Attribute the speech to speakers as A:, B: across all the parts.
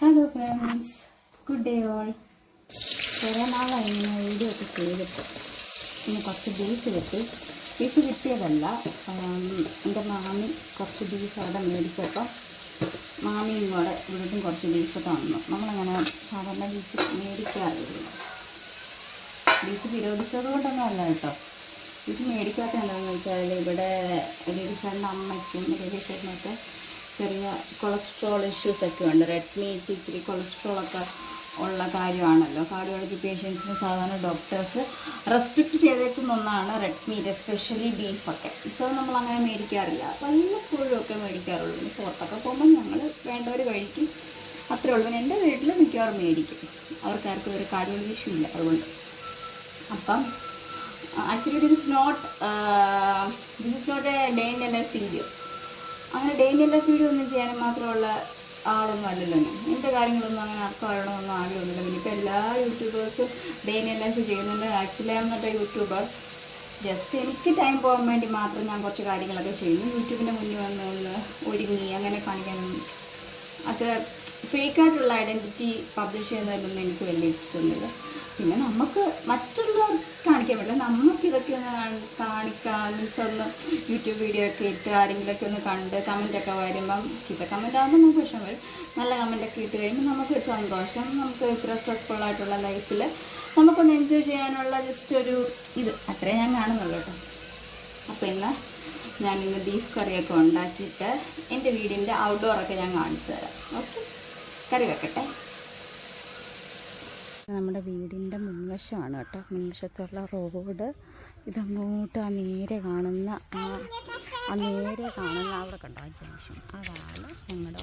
A: Hello friends good day all കുറേ നാളായി ഞാൻ വീഡിയോ ഒക്കെ ചെയ്തിട്ട്. പിന്നെ കുറച്ച് ബീഫ് കിട്ടി ബീഫ് കിട്ടിയതല്ല. എന്റെ മാമി കുറച്ച് ബീഫ് അവിടെ മേടിച്ചപ്പോൾ മാമിയും കൂടെ ഇവിടുന്ന് കുറച്ച് ബീഫ് തന്നു. നമ്മളങ്ങനെ സാധാരണ ബീഫ് മേടിക്കാറില്ല. ബീഫ് വിരോധിച്ചത് കൊണ്ടൊന്നും അല്ല കേട്ടോ. ബീഫ് മേടിക്കാത്ത എന്താണെന്ന് വെച്ചാൽ ഇവിടെ രവിശേഷന്റെ അമ്മയ്ക്കും രവീഷേട്ടനൊക്കെ ചെറിയ കൊളസ്ട്രോൾ ഇഷ്യൂസ് ഒക്കെ ഉണ്ട്. റെഡ് മീറ്റ് ഇച്ചിരി കൊളസ്ട്രോൾ ഒക്കെ ഉള്ള കാര്യമാണല്ലോ. കാർഡിയോളജി പേഷ്യൻസിന് സാധാരണ ഡോക്ടേഴ്സ് റെസ്ട്രിക്റ്റ് ചെയ്തേക്കുന്ന ഒന്നാണ് റെഡ് മീറ്റ് എസ്പെഷ്യലി ബീഫൊക്കെ സോ നമ്മൾ അങ്ങനെ മേടിക്കാറില്ല. വല്ലപ്പോഴും ഒക്കെ മേടിക്കാറുള്ളൂ. പുറത്തൊക്കെ പോകുമ്പോൾ ഞങ്ങൾ വേണ്ടവർ കഴിക്കും. അത്രേ ഉള്ളൂ. പിന്നെ എന്റെ വീട്ടിൽ മിക്കവാറും മേടിക്കും. അവർക്കാർക്കും ഒരു കാർഡിയോളജി ഇഷ്യൂ ഇല്ല അതുകൊണ്ട്. അപ്പം actually this is not this is not a day in a video അങ്ങനെ day in a life video ഒന്നും ചെയ്യാനും മാത്രമുള്ള ആളൊന്നും അല്ലല്ലോ. ഞാൻ എന്റെ കാര്യങ്ങളൊന്നും അങ്ങനെ അർത്ഥമാകണമെന്നും ആഗ്രഹമൊന്നുമില്ല. പിന്നെ ഇപ്പോൾ എല്ലാ യൂട്യൂബേഴ്സും ഡേ ഇൻ ചെയ്യുന്നുണ്ട്. ആക്ച്വലി എം യൂട്യൂബർ ജസ്റ്റ് എനിക്ക് ടൈം പോകാൻ വേണ്ടി മാത്രം ഞാൻ കുറച്ച് കാര്യങ്ങളൊക്കെ ചെയ്യുന്നു യൂട്യൂബിന്റെ മുന്നിൽ വന്നുള്ള ഒരുങ്ങി അങ്ങനെ കാണിക്കാനൊന്നും അത്ര ഫേക്കായിട്ടുള്ള ഐഡന്റിറ്റി പബ്ലിഷ് ചെയ്യുന്നതിലൊന്നും എനിക്ക് വലിയ ഇഷ്ടമൊന്നുമില്ല. പിന്നെ നമുക്ക് മറ്റുള്ളവർ കാണിക്കാൻ പറ്റില്ല. നമുക്ക് ഇതൊക്കെ ഒന്ന് കാണിക്കാൻ ഒന്ന് യൂട്യൂബ് വീഡിയോ ഒക്കെ ഇട്ട് ആരെങ്കിലുമൊക്കെ ഒന്ന് കണ്ട് കമന്റൊക്കെ വരുമ്പം ചീത്ത കമന്റ് ആകുമ്പോൾ നമുക്ക് വിഷം വരും. നല്ല കമന്റൊക്കെ ഇട്ട് കഴിയുമ്പോൾ നമുക്കൊരു സന്തോഷം നമുക്ക് ഇത്ര സ്ട്രെസ്ഫുൾ ആയിട്ടുള്ള ലൈഫിൽ നമുക്കൊന്ന് എൻജോയ് ചെയ്യാനുള്ള ജസ്റ്റ് ഒരു ഇത്. അത്രേ ഞാൻ കാണുന്നുള്ളൂ കേട്ടോ അപ്പോൾ ഇന്ന് ഞാൻ ഇന്ന് ബീഫ് കറിയൊക്കെ ഉണ്ടാക്കിയിട്ട് എന്റെ വീടിന്റെ ഔട്ട്ഡോറൊക്കെ ഞാൻ കാണിച്ചു തരാം. ഓക്കെ കറി വെക്കട്ടെ? നമ്മുടെ വീടിന്റെ മുൻവശമാണ് കേട്ടോ. മുൻവശത്തുള്ള റോഡ്. ഇതങ്ങോട്ട് ആ നേരെ കാണുന്ന ആ ആ നേരെ കാണുന്ന അവിടെ കണ്ടോ? ജംഗ്ഷൻ. അതാണ് നമ്മൾ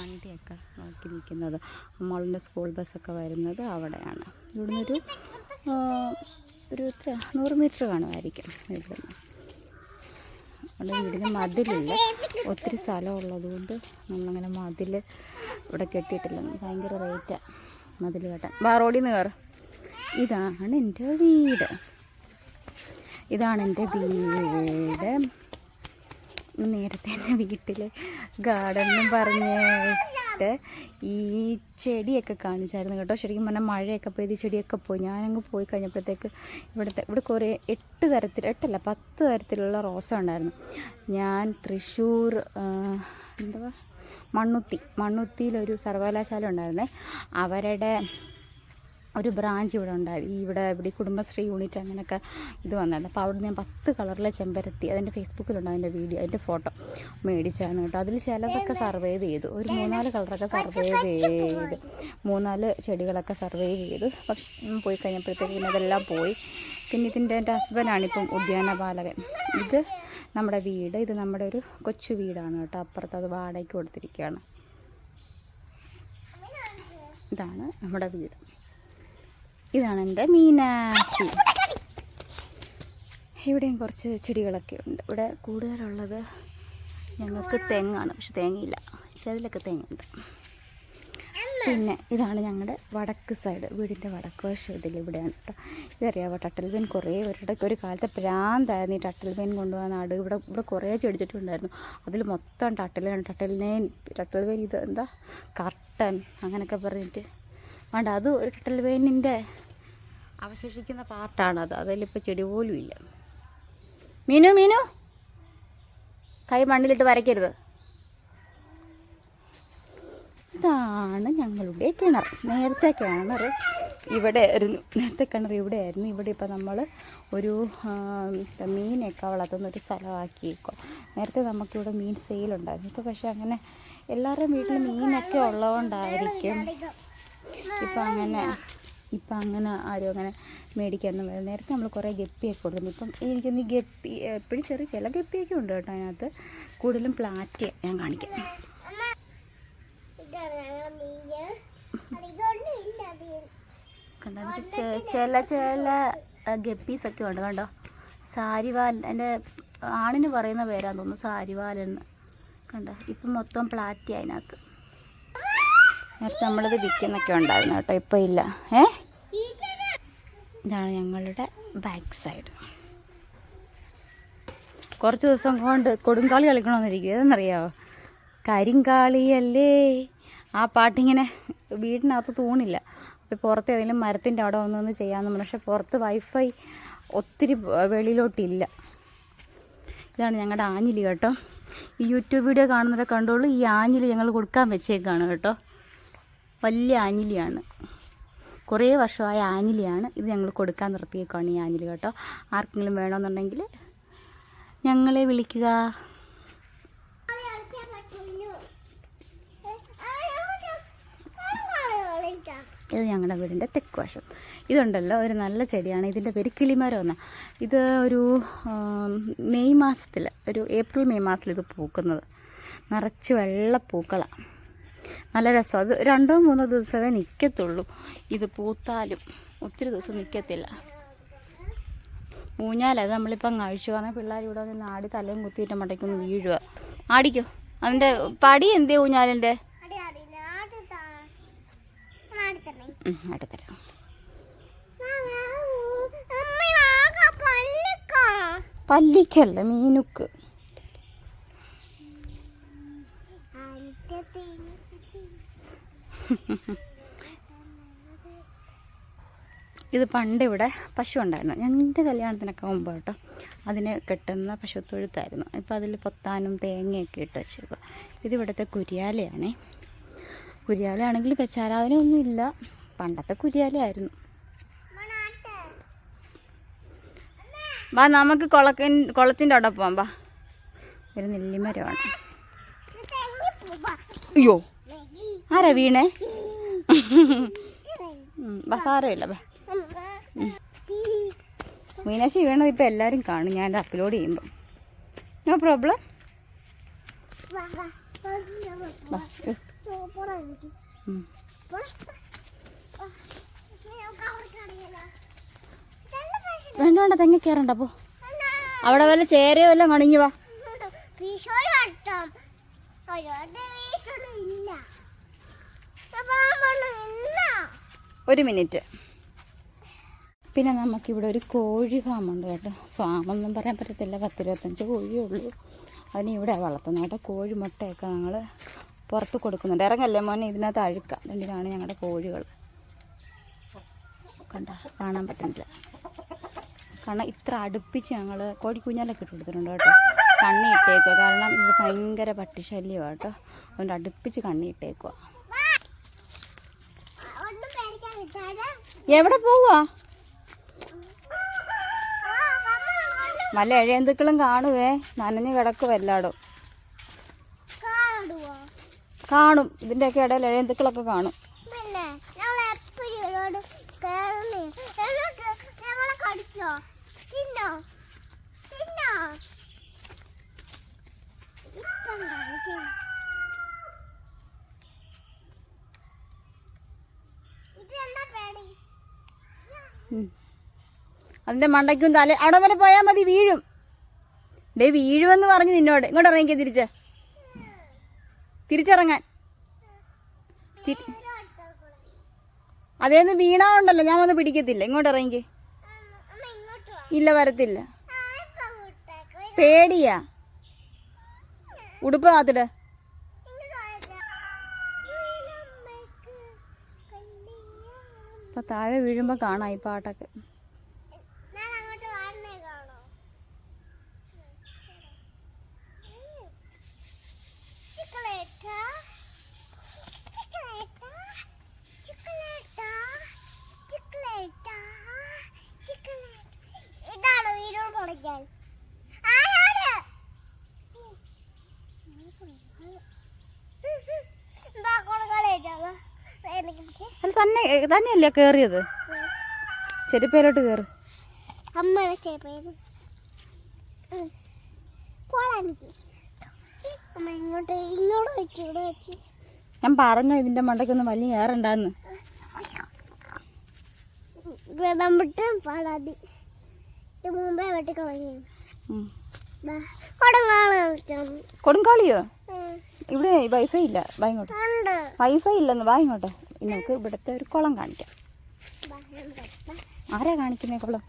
A: വണ്ടിയൊക്കെ നോക്കി നിൽക്കുന്നത് മോളിന്റെ സ്കൂൾ ബസ്സൊക്കെ വരുന്നത് അവിടെയാണ്. ഇവിടുന്നൊരു ഒരു എത്ര? നൂറ് മീറ്റർ കാണുമായിരിക്കും ഇവിടുന്ന്. അവിടെ വീടിന് മതിലില്ല. ഒത്തിരി സ്ഥലം ഉള്ളതുകൊണ്ട് നമ്മളങ്ങനെ മതിൽ ഇവിടെ കെട്ടിയിട്ടില്ല. ഭയങ്കര റേറ്റാണ് മതിൽ കെട്ടാൻ. വാ റോഡിൽ നിന്ന് കയറും ഇതാണ് എന്റെ വീട്. ഇതാണ് എന്റെ വീട്. നേരത്തെ എന്റെ വീട്ടിൽ ഗാർഡൻ എന്ന് പറഞ്ഞിട്ട് ഈ ചെടിയൊക്കെ കാണിച്ചായിരുന്നു കേട്ടോ. ശരിക്കും പറഞ്ഞാൽ മഴയൊക്കെ ഈ ചെടിയൊക്കെ പോയി. ഞാനങ്ങ് പോയി കഴിഞ്ഞപ്പോഴത്തേക്ക് ഇവിടുത്തെ ഇവിടെ കുറേ എട്ട് തരത്തിൽ എട്ടല്ല പത്ത് തരത്തിലുള്ള റോസ ഉണ്ടായിരുന്നു. ഞാൻ തൃശ്ശൂർ എന്താ എന്തുവാ? മണ്ണുത്തി മണ്ണുത്തിയിലൊരു സർവകലാശാല ഉണ്ടായിരുന്നേ. അവരുടെ ഒരു ബ്രാഞ്ച് ഇവിടെ ഉണ്ടായി. ഇവിടെ ഇവിടെ കുടുംബശ്രീ യൂണിറ്റ് അങ്ങനെയൊക്കെ ഇത് വന്നായിരുന്നു അപ്പോൾ അവിടെ ഞാൻ പത്ത് കളറിലെ ചെമ്പരത്തി അതിന്റെ ഫേസ്ബുക്കിലുണ്ട് അതിന്റെ വീഡിയോ അതിന്റെ ഫോട്ടോ മേടിച്ചാണ് കേട്ടോ. അതിൽ ചിലതൊക്കെ സർവൈവ് ചെയ്തു. ഒരു മൂന്നാൽ കളറൊക്കെ സർവൈവ് ചെയ്ത്. മൂന്നാൽ ചെടികളൊക്കെ സർവൈവ് ചെയ്തു. പക്ഷെ പോയി കഴിഞ്ഞപ്പോഴത്തേക്ക് പിന്നെ അതെല്ലാം പോയി. പിന്നെ ഇതിന്റെ എന്റെ ഹസ്ബൻഡാണിപ്പം ഉദ്യാനപാലകൻ ഇത് നമ്മുടെ വീട്. ഇത് നമ്മുടെ ഒരു കൊച്ചു വീടാണ് കേട്ടോ. അപ്പുറത്ത് അത് വാടകയ്ക്ക് കൊടുത്തിരിക്കുകയാണ്. ഇതാണ് നമ്മുടെ വീട്. ഇതാണ് എന്റെ മീനാക്ഷി. ഇവിടെയും കുറച്ച് ചെടികളൊക്കെ ഉണ്ട്. ഇവിടെ കൂടുതലുള്ളത് ഞങ്ങൾക്ക് തെങ്ങാണ് പക്ഷെ തേങ്ങയില്ല. ചിലതിലൊക്കെ തേങ്ങയുണ്ട്. പിന്നെ ഇതാണ് ഞങ്ങളുടെ വടക്ക് സൈഡ് വീടിന്റെ വടക്ക് വശം ഇതിൽ ഇവിടെയാണ് കേട്ടോ. ഇതറിയാവോ? ടട്ടൽ കുറേ ഒരിടയ്ക്ക് ഒരു കാലത്തെ പ്രാന്തായിരുന്നു ഈ ടട്ടൽ പെയിൻ കൊണ്ടുപോകാൻ നാട്. ഇവിടെ ഇവിടെ കുറേ ചെടിച്ചിട്ടുണ്ടായിരുന്നു. അതിൽ മൊത്തം ടട്ടലാണ്. ടട്ടലിനെയും ടട്ടൽ പെയിൻ ഇത് എന്താ? കർട്ടൻ അങ്ങനെയൊക്കെ പറഞ്ഞിട്ട് വേണ്ട അത് ഒരു കട്ടൽ വേനിന്റെ അവശേഷിക്കുന്ന പാർട്ടാണത് അതിലിപ്പോൾ ചെടി പോലും ഇല്ല. മീനു മീനു. കൈ മണ്ണിലിട്ട് വരയ്ക്കരുത്. ഇതാണ് ഞങ്ങളുടെ കിണർ. നേരത്തെ കിണർ ഇവിടെ ആയിരുന്നു നേരത്തെ കിണർ ഇവിടെ ആയിരുന്നു ഇവിടെ ഇപ്പോൾ നമ്മൾ ഒരു മീനൊക്കെ വളർത്തുന്ന ഒരു സ്ഥലമാക്കിയേക്കോ നേരത്തെ നമുക്കിവിടെ മീൻ സെയിലുണ്ടായിരുന്നു. ഇപ്പോൾ പക്ഷേ അങ്ങനെ എല്ലാവരുടെയും വീട്ടിൽ മീനൊക്കെ ഉള്ളതുകൊണ്ടായിരിക്കും ഇപ്പം അങ്ങനെ ഇപ്പം അങ്ങനെ ആരും അങ്ങനെ മേടിക്കാനൊന്നും വരും നേരത്തെ നമ്മൾ കുറേ ഗപ്പിയൊക്കെ കൊടുക്കുന്നു ഇപ്പം എനിക്കൊന്ന് ഈ ഗപ്പി എപ്പോഴും ചെറിയ ചില ഗപ്പിയൊക്കെ ഉണ്ട് കേട്ടോ അതിനകത്ത്. കൂടുതലും പ്ലാറ്റ് ഞാൻ കാണിക്കാം. കണ്ടോ ചില ചില ഗപ്പീസൊക്കെ ഉണ്ട്. കണ്ടോ സാരിവാൽ എന്റെ ആണിന് പറയുന്ന പേരാന്ന് തോന്നുന്നു സാരിവാലെന്ന് കണ്ടോ ഇപ്പം മൊത്തം പ്ലാറ്റി അതിനകത്ത്. നേരത്തെ നമ്മളിത് വിൽക്കുന്നൊക്കെ ഉണ്ടായിരുന്നു കേട്ടോ ഇപ്പം ഇല്ല. ഏ? ഇതാണ് ഞങ്ങളുടെ ബാക്ക് സൈഡ് കുറച്ച് ദിവസം കൊണ്ട് കൊടുങ്കാളി കളിക്കണമെന്നിരിക്കും ഏതെന്നറിയാവോ കരിങ്കാളിയല്ലേ? ആ പാട്ടിങ്ങനെ വീടിനകത്ത് തൂണില്ല. അപ്പോൾ പുറത്ത് ഏതെങ്കിലും മരത്തിന്റെ അവിടെ വന്നൊന്ന് ചെയ്യാമെന്ന് പക്ഷേ പുറത്ത് വൈഫൈ ഒത്തിരി വെളിയിലോട്ടില്ല. ഇതാണ് ഞങ്ങളുടെ ആഞ്ഞിലി കേട്ടോ. ഈ യൂട്യൂബ് വീഡിയോ കാണുന്നവരെ കണ്ടോളൂ. ഈ ആഞ്ഞിലി ഞങ്ങൾ കൊടുക്കാൻ വെച്ചേക്കാണ് കേട്ടോ. വലിയ ആഞ്ഞിലിയാണ്. കുറേ വർഷമായ ആഞ്ഞിലിയാണ് ഇത് ഞങ്ങൾ കൊടുക്കാൻ നിർത്തിയേക്കാണ് ഈ ആഞ്ഞിലി കേട്ടോ. ആർക്കെങ്കിലും വേണമെന്നുണ്ടെങ്കിൽ ഞങ്ങളെ വിളിക്കുക. ഇത് ഞങ്ങളുടെ വീടിന്റെ തെക്ക് വശം ഇതുണ്ടല്ലോ ഒരു നല്ല ചെടിയാണ്. ഇതിന്റെ പേര് കിളിമരം എന്ന ഇത് ഒരു മെയ് മാസത്തിൽ ഒരു ഏപ്രിൽ മെയ് മാസത്തിൽ ഇത് പൂക്കുന്നത്. നിറച്ച് വെള്ളപ്പൂക്കളാണ് നല്ല രസം. അത് രണ്ടോ മൂന്നോ ദിവസമേ നിൽക്കത്തുള്ളൂ ഇത് പൂത്താലും ഒത്തിരി ദിവസം നിൽക്കത്തില്ല ഊഞ്ഞാലത് നമ്മളിപ്പം കഴിച്ചു. കാരണം പിള്ളേർ ഇവിടെ നിന്ന് ആടി തലയും കുത്തിയിട്ട് മടക്കൊന്ന് വീഴുക. ആടിക്കോ? അതിന്റെ പടി എന്തേ ഊഞ്ഞാലിന്റെ ഉം, ആടിത്തരാം പല്ലിക്കല്ല മീനുക്ക്. ഇത് പണ്ട് ഇവിടെ പശു ഉണ്ടായിരുന്നു. ഞങ്ങളുടെ കല്യാണത്തിനൊക്കെ മുമ്പ് കേട്ടോ അതിന് കെട്ടുന്ന പശുത്തൊഴുത്തായിരുന്നു. ഇപ്പം അതിൽ പൊത്താനും തേങ്ങയൊക്കെ ഇട്ട് വെച്ചേക്കും ഇതിവിടുത്തെ കുരിയാലയാണേ. കുരിയാലയാണെങ്കിൽ പെച്ചാരാധനയൊന്നും ഇല്ല. പണ്ടത്തെ കുരിയാലയായിരുന്നു വാ നമുക്ക് കുളക്കൻ കുളത്തിന്റെ അവിടെ പോവാം വാ. ഒരു നെല്ലിമരമാണ്. അയ്യോ ആരാ വീണേ? സാരമില്ല വാ. മീനാക്ഷി വീണത് ഇപ്പം എല്ലാവരും കാണും. ഞാൻ അപ്ലോഡ് ചെയ്യുമ്പോൾ നോ പ്രോബ്ലം. വേണ്ട വേണ്ട തെങ്ങ കയറണ്ട പോ. അവിടെ വല്ല ചേരയോ എല്ലാം കണിഞ്ഞു വാ. ഒരു മിനിറ്റ്. പിന്നെ നമുക്കിവിടെ ഒരു കോഴി ഫാമുണ്ട് കേട്ടോ. ഫാമൊന്നും പറയാൻ പറ്റത്തില്ല. പത്തിരുപത്തഞ്ച് കോഴിയേ ഉള്ളൂ. അതിന് ഇവിടെ വളർത്തുന്നത് കേട്ടോ. കോഴി മുട്ടയൊക്കെ ഞങ്ങൾ പുറത്ത് കൊടുക്കുന്നുണ്ട്. ഇറങ്ങല്ലേ മോനെ? ഇതിനകത്ത് അഴുക്ക. രണ്ടിനാണ് ഞങ്ങളുടെ കോഴികൾ. കണ്ട കാണാൻ പറ്റുന്നില്ല. കാരണം ഇത്ര അടുപ്പിച്ച് ഞങ്ങൾ കോഴിക്കുഞ്ഞാലൊക്കെ ഇട്ട് കൊടുത്തിട്ടുണ്ട് കേട്ടോ. കണ്ണി ഇട്ടേക്കുക കാരണം ഇവിടെ ഭയങ്കര പട്ടിശല്യമാണ് കേട്ടോ. അതുകൊണ്ട് അടുപ്പിച്ച് കണ്ണി ഇട്ടേക്കുക എവിടെ പോവാ
B: ആ,
A: നല്ല എഴയന്തുക്കളും കാണുവേ. നനഞ്ഞു കിടക്കും എല്ലായിടും
B: കാണുവോ?
A: കാണും. ഇതിന്റെയൊക്കെ ഇടയിൽ എഴയന്തുക്കളൊക്കെ കാണും.
B: പിന്നെ ഞങ്ങൾ എപ്പോഴും ഇവരോട് കയറുന്നേ എന്നിട്ട് ഞങ്ങളെ കടിച്ചോ തിന്നോ തിന്നോ ഇപ്പം കാണിക്കാം ഇതെന്താ പേടി
A: ഉം. അതിന്റെ മണ്ടയ്ക്കും തല അവിടെ വരെ പോയാൽ മതി വീഴും. ഡേ വീഴുമെന്ന് പറഞ്ഞു നിന്നോട്. ഇങ്ങോട്ട് ഇറങ്ങിക്കേ തിരിച്ച്. തിരിച്ചിറങ്ങാൻ. അതേന്ന് വീണാ ഉണ്ടല്ലോ ഞാൻ വന്ന് പിടിക്കത്തില്ല. ഇങ്ങോട്ട് ഇറങ്ങിക്കേ. ഇല്ല വരത്തില്ല. പേടിയാ. ഉടുപ്പ് കാത്തിട്. ഇപ്പൊ താഴെ വീഴുമ്പോ കാണാം ഈ പാട്ടൊക്കെ.
B: എനിക്ക്
A: അല്ല തന്നെ തന്നെയല്ലേ കേറിയത്? ചെരുപ്പയിലോട്ട് കേറി.
B: അമ്മയുടെ
A: ഞാൻ പറഞ്ഞു ഇതിന്റെ മണ്ടയ്ക്കൊന്നും വലിയ കയറണ്ടാന്ന്
B: വിട്ട് പാടാതി മുമ്പേ
A: കൊടുങ്കാളിയോ? ഇവിടെ വൈഫൈ ഇല്ല. വാ ഇങ്ങോട്ട്.
B: ഉണ്ട്.
A: വൈഫൈ ഇല്ലെന്ന് വാ ഇങ്ങോട്ട്. നമുക്ക് ഇവിടുത്തെ ഒരു കുളം കാണിക്കാം. ആരാ കാണിക്കുന്നേ കുളം?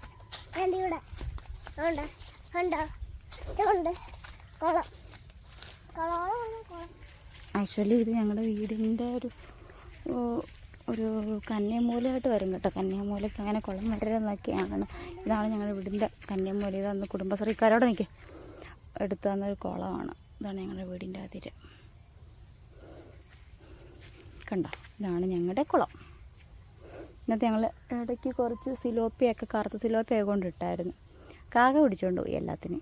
A: ആക്ച്വലി ഇത് ഞങ്ങളുടെ വീടിന്റെ ഒരു ഒരു കന്യാമൂലയായിട്ട് വരും കേട്ടോ. കന്യാമൂലയ്ക്ക് അങ്ങനെ കുളം വരരുന്നൊക്കെയാണ് ഇതാണ് ഞങ്ങളുടെ വീടിന്റെ കന്യാമൂല. ഇതന്ന് കുടുംബശ്രീക്കാരോട് നിൽക്കും എടുത്തു തന്നൊരു കുളമാണ്. ഇതാണ് ഞങ്ങളുടെ വീടിന്റെ അതിര്. കണ്ടോ? ഇതാണ് ഞങ്ങളുടെ കുളം. ഇന്നത്തെ ഞങ്ങൾ ഇടയ്ക്ക് കുറച്ച് സിലോപ്പിയൊക്കെ കറുത്ത സിലോപ്പിയൊക്കെ കൊണ്ടിട്ടായിരുന്നു. കാക പിടിച്ചുകൊണ്ട് പോയി എല്ലാത്തിനും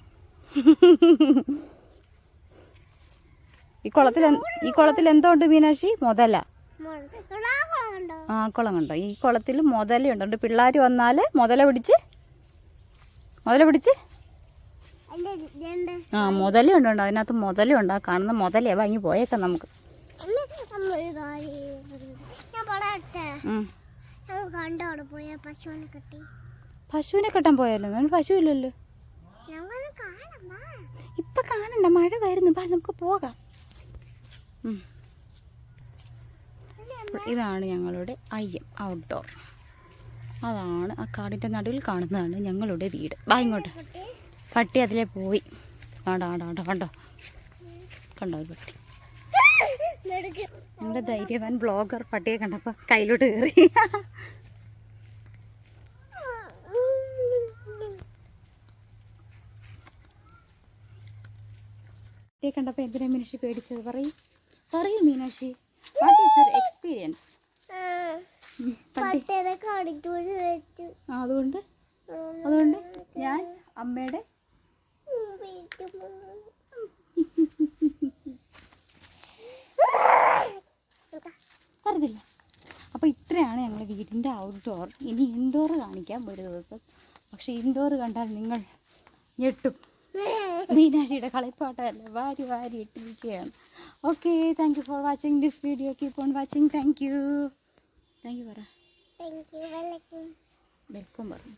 A: ഈ കുളത്തിൽ ഈ കുളത്തിൽ എന്തോ ഉണ്ട് മീനാക്ഷി മുതല. ആ കുളം കണ്ടോ ഈ കുളത്തിൽ മുതലുണ്ട് പിള്ളേർ വന്നാൽ മുതല പിടിച്ച് മുതല പിടിച്ച്. ആ മുതലുണ്ട് അതിനകത്ത് മുതലുണ്ട് ആ കാണുന്ന മുതലേ വാങ്ങി പോയേക്കാം നമുക്ക്.
B: പശുവിനെ കെട്ടി.
A: പശുവിനെ കെട്ടാൻ പോയാലോ? നമ്മൾ പശു ഇല്ലല്ലോ.
B: ഇപ്പൊ കാണാം
A: ഇപ്പം കാണണ്ട. മഴ വരുന്നു. നമുക്ക് പോകാം. ഇതാണ് ഞങ്ങളുടെ അയ്യം ഔട്ട്ഡോർ അതാണ് ആ കാടിന്റെ നടുവിൽ കാണുന്നതാണ് ഞങ്ങളുടെ വീട്. ബാ ഇങ്ങോട്ട്. പട്ടി അതിലെ പോയി. ആടാ ആടാ ആടാ കണ്ടോ കണ്ടോ പട്ടി? നമ്മുടെ ധൈര്യവാൻ ബ്ലോഗർ പട്ടിയെ കണ്ടപ്പോൾ കയ്യിലോട്ട് കയറി പട്ടിയെ കണ്ടപ്പോൾ എന്തിനാ മീനാക്ഷി പേടിച്ചത്? പറയും. പറയൂ മീനാക്ഷി. വാട്ട് ഈസ് എക്സ്പീരിയൻസ് അതുകൊണ്ട്? അതുകൊണ്ട് ഞാൻ അമ്മയുടെ അറിയില്ല അപ്പോൾ ഇത്രയാണ് ഞങ്ങൾ വീടിന്റെ ഔട്ട്ഡോർ ഇനി ഇൻഡോർ കാണിക്കാം ഒരു ദിവസം. പക്ഷെ ഇൻഡോർ കണ്ടാൽ നിങ്ങൾ ഞെട്ടും. മീനാക്ഷിയുടെ കളിപ്പാട്ടമല്ല വാരി വാരി ഇട്ടിരിക്കുകയാണ്. Okay thank you for watching this video keep on watching thank you thank you പറ. വെൽക്കം പറഞ്ഞു